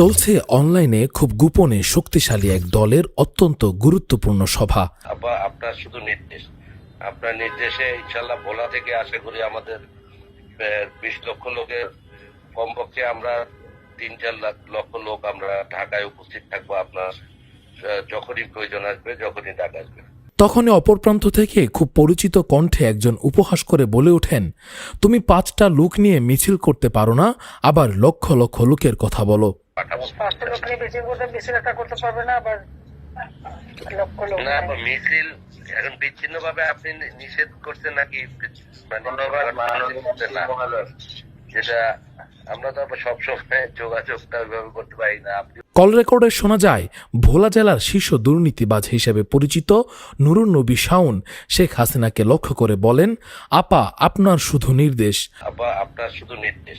চলছে অনলাইনে খুব গোপনে শক্তিশালী এক দলের অত্যন্ত গুরুত্বপূর্ণ সভা। আপনার শুধু নির্দেশ। আপনার নির্দেশে ইনশাল্লাহ ভোলা থেকে আশা করি আমাদের বিশ লক্ষ লোকের কমপক্ষে আমরা তিন চার লাখ লক্ষ লোক আমরা ঢাকায় উপস্থিত থাকব। আপনার যখনই প্রয়োজন আসবে যখনই ডাক আসবে। তখনই অপর প্রান্ত থেকে খুব পরিচিত কণ্ঠে একজন উপহাস করে বলে ওঠেন তুমি পাঁচটা লোক নিয়ে মিছিল করতে পারো না আবার লক্ষ লক্ষ লোকের কথা বলো। পাঠাবো। পাঁচটা লোক নিয়ে বেশি করতে বেশি একটা করতে পারবে না আবার না মিছিল এখন বিচ্ছিন্ন ভাবে আপনি নিষেধ করছেন নাকি? মানে যেটা আমরা তো সবসময় যোগাযোগটা ওইভাবে করতে পারি না। আপনি কল রেকর্ডে শোনা যায় ভোলা জেলার শীর্ষ দুর্নীতিবাজ হিসেবে পরিচিত নুরুন নবী শাওন শেখ হাসিনাকে লক্ষ্য করে বলেন আপা আপনার শুধু নির্দেশ। আপা আপনার শুধু নির্দেশ।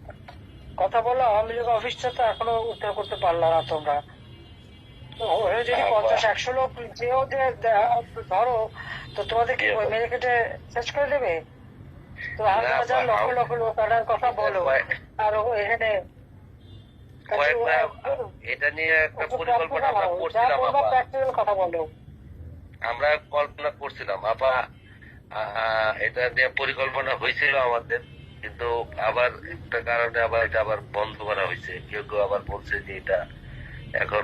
কথা বলো আওয়ামী লীগ অফিসটা তো এখনও উদ্ধার করতে পারল না তোমরা। যদি পঞ্চাশ একশো লোক যেও যে ধরো তো তোমাদের কি মেরে কেটে শেষ করে দেবে? তো হাজার হাজার লক্ষ লক্ষ লোক আনার কথা বলো। আর এখানে এটা নিয়ে একটা পরিকল্পনা আমরা করছিলাম কথা বলো। আমরা কল্পনা করছিলাম আপা এটা নিয়ে পরিকল্পনা হয়েছিল আমাদের। কিন্তু আবার একটা কারণে আবার এটা আবার বন্ধ করা হয়েছে কেউ কেউ আবার বলছে যে এটা এখন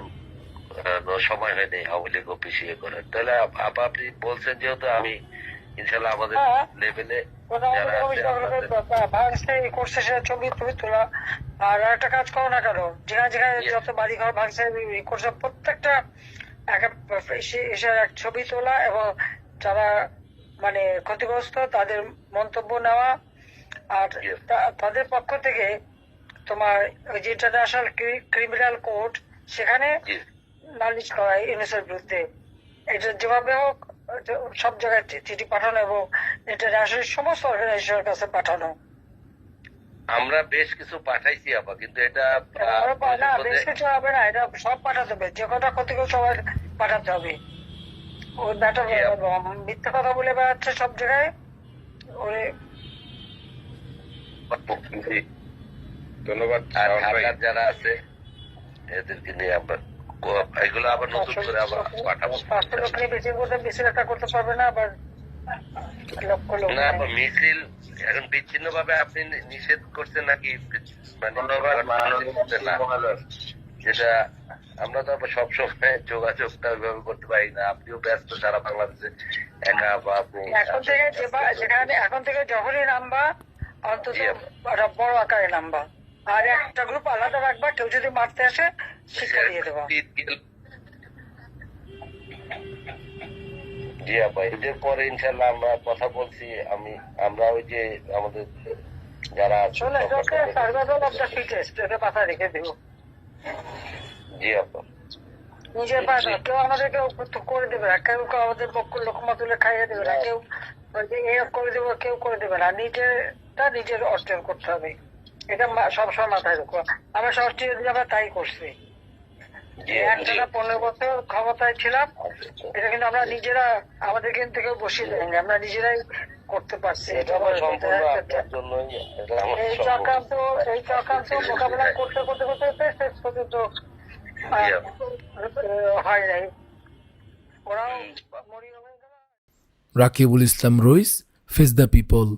সময় হয়নি আওয়ামী লীগ ইয়ে করার তাহলে আপা আপনি বলছেন যেহেতু আমি ইনশাল্লাহ আমাদের হ্যাঁ। লেভেলে করছে সেটা ছবি তোলা আর একটা কাজ করো না কেন যেখানে যেখানে. যত বাড়ি ঘর ভাঙছে করছে প্রত্যেকটা এক ছবি তোলা এবং যারা মানে ক্ষতিগ্রস্ত তাদের মন্তব্য নেওয়া আর তাদের পক্ষ থেকে তোমার ওই যে ইন্টারন্যাশনাল ক্রিমিনাল কোর্ট সেখানে নালিশ করা ইউনেসের বিরুদ্ধে। এটা যেভাবে হোক সব জায়গায় চিঠি পাঠানো এবং ইন্টারন্যাশনাল সমস্ত অর্গানাইজেশনের কাছে পাঠানো। আমরা বেশ কিছু পাঠাইছি আপা কিন্তু এটা না বেশ কিছু হবে না এটা সব পাঠাতে হবে যে কটা ক্ষতিগ্রস্ত সবাই পাঠাতে হবে। ওই ব্যাটার মিথ্যা কথা বলে বেড়াচ্ছে সব জায়গায় ওরে জি। ধন্যবাদ আর ঢাকার যারা আছে এদেরকে নিয়ে আমরা এগুলো আবার নতুন করে আবার পাঠাবো। পাঁচটা লোক নিয়ে বেশি করতে বেশি একটা করতে পারবে না আবার না মিছিল এখন বিচ্ছিন্ন ভাবে আপনি নিষেধ করছেন নাকি? মানে যেটা আমরা তো আবার সবসময় যোগাযোগটা ওইভাবে করতে পারি না। আপনিও ব্যস্ত সারা বাংলাদেশে একা বা আপনি এখন থেকে যেখানে এখন থেকে যখনই নামবা অন্তত একটা বড় আকারে নামবা আর একটা গ্রুপ আলাদা রাখবা কেউ যদি মারতে আসে শিক্ষা দিয়ে দেবা। জি আপা এদের পরে ইনশাল্লাহ আমরা কথা বলছি। আমি আমরা ওই যে আমাদের যারা রেখে জি আপা নিজের পায়ে কেউ আমাদেরকে করে দেবে না। কেউ আমাদের পক্ষ লোকমা তুলে খাইয়ে দেবে না। কেউ করে দেবে কেউ করে দেবে না। নিজেরটা নিজের অর্জন করতে হবে। এটা মা- সবসময় মাথায় রাখো। আমরা ষষ্ঠী যদি আমরা তাই করছি। জি একটানা পনেরো বছর ক্ষমতায় ছিলাম এটা কিন্তু আমরা নিজেরা আমাদের কিন্তু কেউ বসিয়ে দেয়নি। আমরা নিজেরাই করতে পারছি। এই। চক্রান্ত এই চক্রান্ত মোকাবেলা করতে করতে করতে করতে শেষ পর্যন্ত হয় নাই। ওরাও Rakibul Islam Rais face the people.